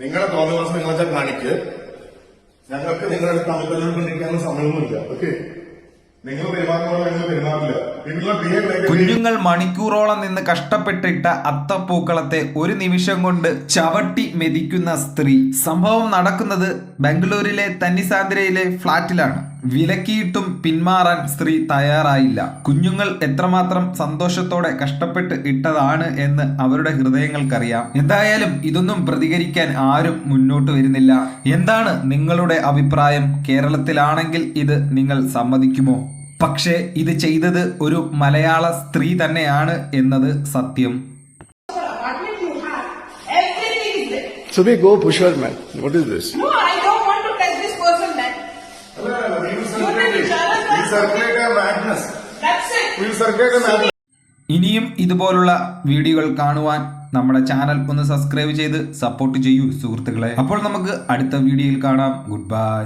നിങ്ങളെ തോന്നിവാസം നിങ്ങളെ കാണിക്ക്. ഞങ്ങൾക്ക് നിങ്ങളുടെ തമ്മിൽ തല്ലുകൊണ്ടിരിക്കാനുള്ള സമയമൊന്നുമില്ല. ഓക്കെ? നിങ്ങൾ കുഞ്ഞുങ്ങൾ മണിക്കൂറോളം നിന്ന് കഷ്ടപ്പെട്ടിട്ട അത്തപ്പൂക്കളത്തെ ഒരു നിമിഷം കൊണ്ട് ചവട്ടി മെതിക്കുന്ന സ്ത്രീ. സംഭവം നടക്കുന്നത് ബംഗളൂരിലെ തന്നിസാന്ദ്രയിലെ ഫ്ളാറ്റിലാണ് വിലക്കിയിട്ടും പിന്മാറാൻ സ്ത്രീ തയ്യാറായില്ല. കുഞ്ഞുങ്ങൾ എത്രമാത്രം സന്തോഷത്തോടെ കഷ്ടപ്പെട്ട് ഇട്ടതാണ് എന്ന് അവരുടെ ഹൃദയങ്ങൾക്കറിയാം. എന്തായാലും ഇതൊന്നും പ്രതികരിക്കാൻ ആരും മുന്നോട്ട് വരുന്നില്ല. എന്താണ് നിങ്ങളുടെ അഭിപ്രായം? കേരളത്തിലാണെങ്കിൽ ഇത് നിങ്ങൾ സമ്മതിക്കുമോ? പക്ഷേ ഇത് ചെയ്തത് ഒരു മലയാള സ്ത്രീ തന്നെയാണ് എന്നത് സത്യം. Go push her, man. What is this? ഇനിയും ഇതുപോലുള്ള വീഡിയോകൾ കാണുവാൻ നമ്മുടെ ചാനൽ ഒന്ന് സബ്സ്ക്രൈബ് ചെയ്ത് സപ്പോർട്ട് ചെയ്യൂ സുഹൃത്തുക്കളെ. അപ്പോൾ നമുക്ക് അടുത്ത വീഡിയോയിൽ കാണാം. Good bye